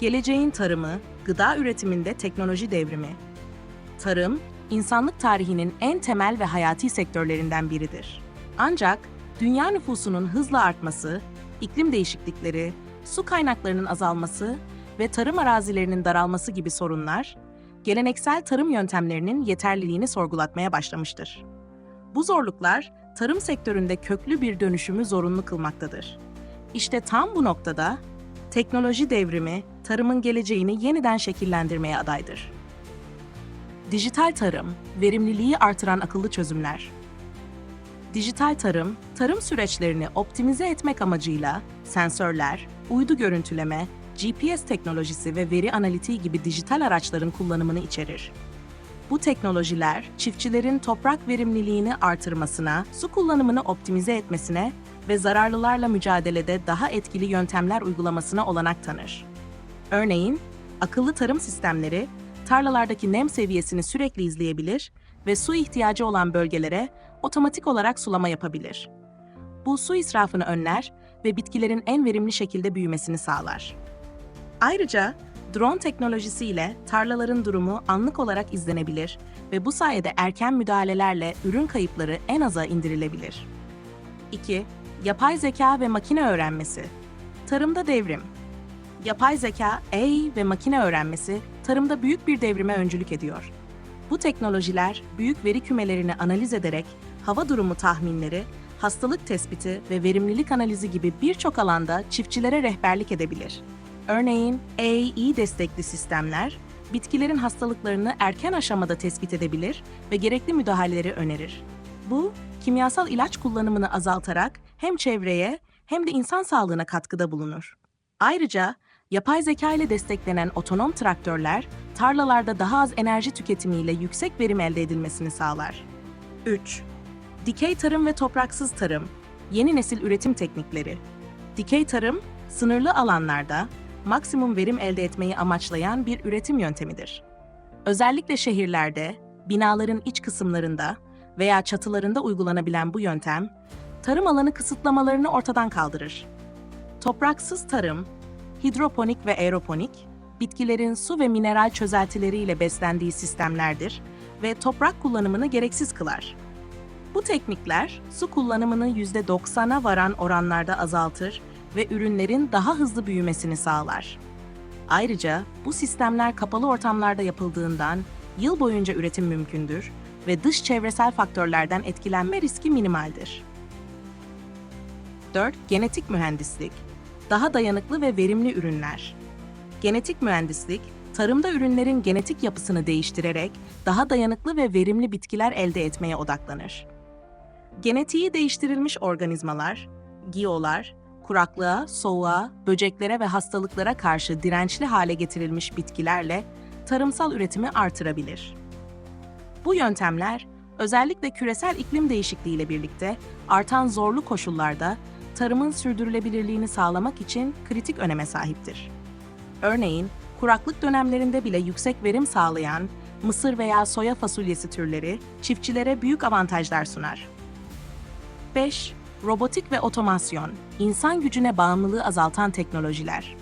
Geleceğin tarımı, gıda üretiminde teknoloji devrimi. Tarım, insanlık tarihinin en temel ve hayati sektörlerinden biridir. Ancak dünya nüfusunun hızla artması, iklim değişiklikleri, su kaynaklarının azalması ve tarım arazilerinin daralması gibi sorunlar, geleneksel tarım yöntemlerinin yeterliliğini sorgulatmaya başlamıştır. Bu zorluklar, tarım sektöründe köklü bir dönüşümü zorunlu kılmaktadır. İşte tam bu noktada teknoloji devrimi tarımın geleceğini yeniden şekillendirmeye adaydır. Dijital tarım, verimliliği artıran akıllı çözümler. Dijital tarım, tarım süreçlerini optimize etmek amacıyla sensörler, uydu görüntüleme, GPS teknolojisi ve veri analitiği gibi dijital araçların kullanımını içerir. Bu teknolojiler, çiftçilerin toprak verimliliğini artırmasına, su kullanımını optimize etmesine ve zararlılarla mücadelede daha etkili yöntemler uygulamasına olanak tanır. Örneğin, akıllı tarım sistemleri, tarlalardaki nem seviyesini sürekli izleyebilir ve su ihtiyacı olan bölgelere otomatik olarak sulama yapabilir. Bu su israfını önler ve bitkilerin en verimli şekilde büyümesini sağlar. Ayrıca drone teknolojisiyle tarlaların durumu anlık olarak izlenebilir ve bu sayede erken müdahalelerle ürün kayıpları en aza indirilebilir. 2. Yapay zeka ve makine öğrenmesi. Tarımda devrim. Yapay zeka, AI ve makine öğrenmesi tarımda büyük bir devrime öncülük ediyor. Bu teknolojiler büyük veri kümelerini analiz ederek hava durumu tahminleri, hastalık tespiti ve verimlilik analizi gibi birçok alanda çiftçilere rehberlik edebilir. Örneğin AI destekli sistemler, bitkilerin hastalıklarını erken aşamada tespit edebilir ve gerekli müdahaleleri önerir. Bu, kimyasal ilaç kullanımını azaltarak hem çevreye hem de insan sağlığına katkıda bulunur. Ayrıca yapay zeka ile desteklenen otonom traktörler, tarlalarda daha az enerji tüketimiyle yüksek verim elde edilmesini sağlar. 3. Dikey tarım ve topraksız tarım, yeni nesil üretim teknikleri. Dikey tarım, sınırlı alanlarda maksimum verim elde etmeyi amaçlayan bir üretim yöntemidir. Özellikle şehirlerde, binaların iç kısımlarında veya çatılarında uygulanabilen bu yöntem, tarım alanı kısıtlamalarını ortadan kaldırır. Topraksız tarım, hidroponik ve aeroponik, bitkilerin su ve mineral çözeltileriyle beslendiği sistemlerdir ve toprak kullanımını gereksiz kılar. Bu teknikler su kullanımını %90'a varan oranlarda azaltır ve ürünlerin daha hızlı büyümesini sağlar. Ayrıca bu sistemler kapalı ortamlarda yapıldığından yıl boyunca üretim mümkündür ve dış çevresel faktörlerden etkilenme riski minimaldir. 4. Genetik mühendislik. Daha dayanıklı ve verimli ürünler. Genetik mühendislik, tarımda ürünlerin genetik yapısını değiştirerek daha dayanıklı ve verimli bitkiler elde etmeye odaklanır. Genetiği değiştirilmiş organizmalar, giyolar, kuraklığa, soğuğa, böceklere ve hastalıklara karşı dirençli hale getirilmiş bitkilerle tarımsal üretimi artırabilir. Bu yöntemler özellikle küresel iklim değişikliği ile birlikte artan zorlu koşullarda tarımın sürdürülebilirliğini sağlamak için kritik öneme sahiptir. Örneğin, kuraklık dönemlerinde bile yüksek verim sağlayan mısır veya soya fasulyesi türleri çiftçilere büyük avantajlar sunar. 5. Robotik ve otomasyon, insan gücüne bağımlılığı azaltan teknolojiler.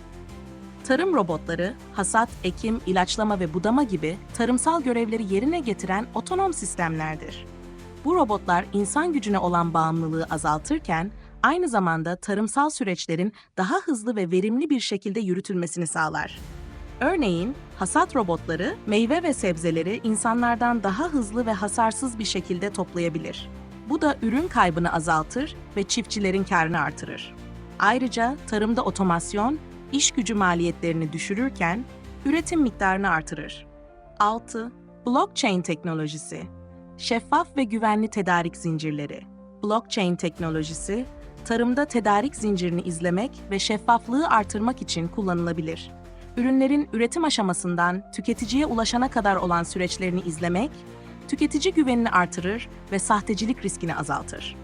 Tarım robotları, hasat, ekim, ilaçlama ve budama gibi tarımsal görevleri yerine getiren otonom sistemlerdir. Bu robotlar insan gücüne olan bağımlılığı azaltırken, aynı zamanda tarımsal süreçlerin daha hızlı ve verimli bir şekilde yürütülmesini sağlar. Örneğin, hasat robotları meyve ve sebzeleri insanlardan daha hızlı ve hasarsız bir şekilde toplayabilir. Bu da ürün kaybını azaltır ve çiftçilerin karını artırır. Ayrıca tarımda otomasyon, iş gücü maliyetlerini düşürürken üretim miktarını artırır. 6. Blockchain teknolojisi. Şeffaf ve güvenli tedarik zincirleri. Blockchain teknolojisi, tarımda tedarik zincirini izlemek ve şeffaflığı artırmak için kullanılabilir. Ürünlerin üretim aşamasından tüketiciye ulaşana kadar olan süreçlerini izlemek, tüketici güvenini artırır ve sahtecilik riskini azaltır.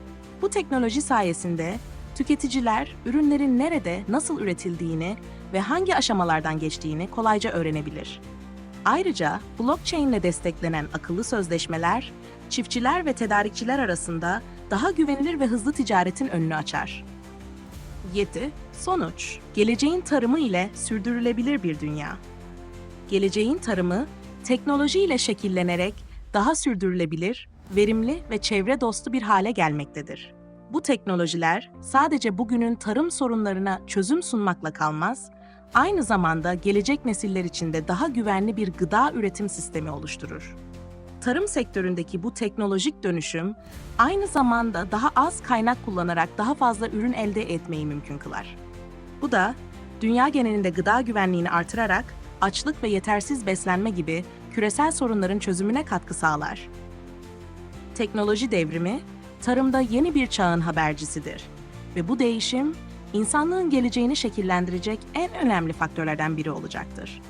Bu teknoloji sayesinde tüketiciler ürünlerin nerede, nasıl üretildiğini ve hangi aşamalardan geçtiğini kolayca öğrenebilir. Ayrıca blockchain ile desteklenen akıllı sözleşmeler, çiftçiler ve tedarikçiler arasında daha güvenilir ve hızlı ticaretin önünü açar. 7. Sonuç, geleceğin tarımı ile sürdürülebilir bir dünya. Geleceğin tarımı, teknoloji ile şekillenerek daha sürdürülebilir, verimli ve çevre dostu bir hale gelmektedir. Bu teknolojiler sadece bugünün tarım sorunlarına çözüm sunmakla kalmaz, aynı zamanda gelecek nesiller için de daha güvenli bir gıda üretim sistemi oluşturur. Tarım sektöründeki bu teknolojik dönüşüm aynı zamanda daha az kaynak kullanarak daha fazla ürün elde etmeyi mümkün kılar. Bu da dünya genelinde gıda güvenliğini artırarak açlık ve yetersiz beslenme gibi küresel sorunların çözümüne katkı sağlar. Teknoloji devrimi tarımda yeni bir çağın habercisidir ve bu değişim insanlığın geleceğini şekillendirecek en önemli faktörlerden biri olacaktır.